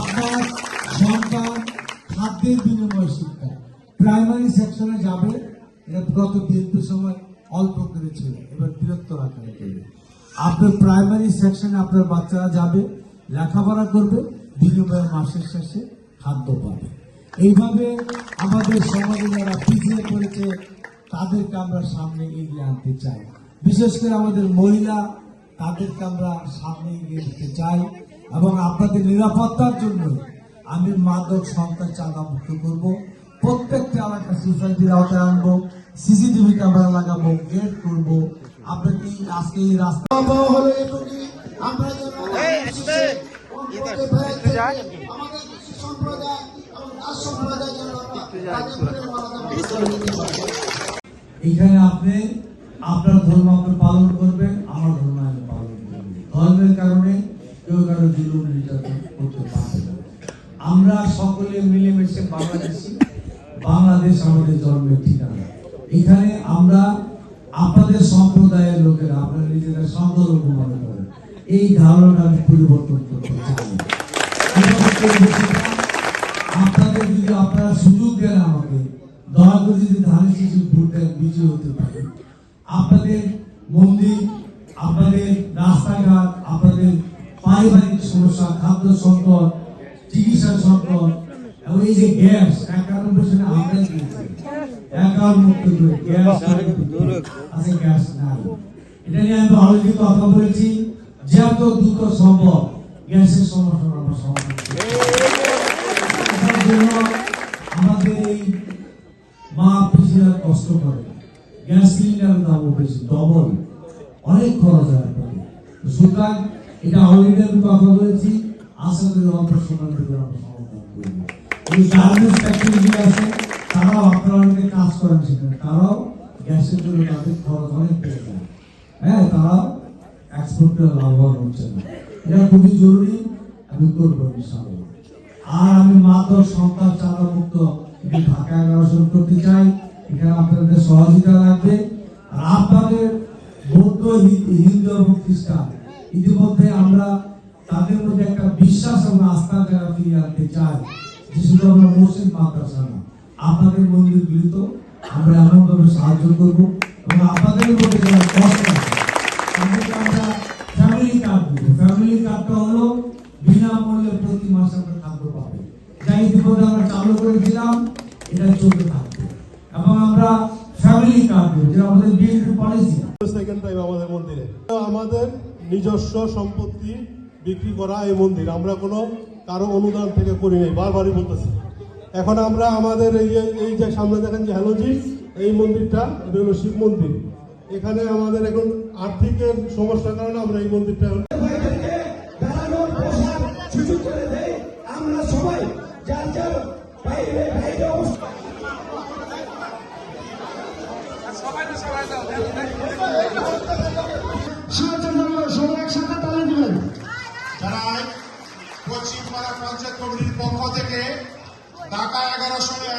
আপনার সন্তান খাদ্যের বিনিময় শিক্ষা প্রাইমারি সেকশনে যাবে। এটা গত বিএনপি সময় অল্প করে ছিল, এবার বৃহত্তর আকারে করবে আপনার প্রাইমারি সেকশনে আপনার বাচ্চারা যাবে, লেখাপড়া করবে বিনিময়ে মাসের শেষে খাদ্য পাবে। এইভাবে আমাদের সমাজে যারা পিছিয়ে পড়েছে, তাদেরকে আমরা সামনে এগিয়ে আনতে চাই। বিশেষ করে আমাদের মহিলা, তাদেরকে আমরা সামনে এগিয়ে দিতে চাই। এবং আপনাদের নিরাপত্তার জন্য আমি মাদক সন্তান চাঁদা মুক্ত করব। প্রত্যেকটা এলাকা সোসাইটির আওতায় আনব সিসিটিভি ক্যামেরা লাগাবো গেট করব। আপনাকে আজকে এই রাস্তা হলো আমরা আমাদের সম্প্রদায় সম্প্রদায়। এখানে আপনি আপনার ধর্ম আপনি পালন করবেন। আমরা সকলে মিলেমিশে বাংলাদেশি। বাংলাদেশ আমাদের জন্মের ঠিকানা। এখানে আমরা আপনাদের সম্প্রদায়ের লোকেরা, আপনারা নিজেরা সংখ্যালঘু মনে করেন। এই ধারণাটা আমি পরিবর্তন করতে চাই। আপনাদের যদি আপনারা সুযোগ দেন আমাকে, দয়া করে যদি ধানের শিশু ভোটটা বিজয় হতে পারে। আপনাদের মন্দির, আপনাদের রাস্তাঘাট, আপনাদের পারিবারিক সমস্যা, খাদ্য সংকট চিকিৎসা সংকট এবং এই যে গ্যাস একানব্বই সালে আমরা দিয়েছি। একার মুক্ত করে গ্যাস আছে গ্যাস নাই। এটা নিয়ে আমি অলরেডি কথা বলেছি। যত দ্রুত সম্ভব গ্যাসের সমস্যা আমরা সমাধান আমাদের এই মা পিসিরা কষ্ট করে। গ্যাস সিলিন্ডারের দামও বেশি ডবল। অনেক খরচ হয়। সুতরাং এটা অলরেডি আমি কথা বলেছি। সমাধান করব। এই ফ্যাক্টরি আছে, তারাও আপনারা কাজ করেন সেখানে। তারাও গ্যাসের জন্য তাদের খরচ অনেক বেড়ে যায়। হ্যাঁ তারাও এক্সপোর্টে লাভবান হচ্ছে না। এটা খুবই জরুরি, আমি করব ইনশাআল্লাহ। আর আমি মাত্র সন্তান চাঁদা মুক্ত একটি ঢাকা এগারোশন করতে চাই, এখানে আপনাদের সহযোগিতা লাগবে। আর আপনাদের বৌদ্ধ, হিন্দু এবং খ্রিস্টান, ইতিমধ্যে আমরা তাদের মধ্যে একটা বিশ্বাস এবং আস্থা যারা ফিরিয়ে আনতে চাই যে শুধু আমরা মসজিদ মাদ্রাসা না, আপনাদের মন্দিরগুলিতে আমরা এমনভাবে সাহায্য করব এবং আপনাদের মধ্যে যারা কষ্ট তাদেরকে আমরা ফ্যামিলি কার্ড দেবো। ফ্যামিলি কার্ডটা হলো বিনামূল্যে প্রতি মাসে আমরা খাদ্য পাবে। যা ইতিমধ্যে আমরা চালু করে দিলাম, এটা চলতে থাকবে। এবং আমরা ফ্যামিলি কার্ড দেবো, যেটা আমাদের বিএনপি পলিসি সেকেন্ড টাইম আমাদের মন্দিরে। আমাদের নিজস্ব সম্পত্তি বিক্রি করা এই মন্দির। আমরা কোনো কারও অনুদান থেকে করি নাই, বারবারই বলতেছি। এখন আমরা আমাদের এই যে এই যে সামনে দেখেন যে হ্যালোজি এই মন্দিরটা, এটা হলো শিব মন্দির। এখানে আমাদের এখন আর্থিকের সমস্যার কারণে আমরা এই মন্দিরটা সবাই সবাই যারা পশ্চিমপাড়া পঞ্চায়েত কমিটির পক্ষ থেকে ঢাকা এগারো সনের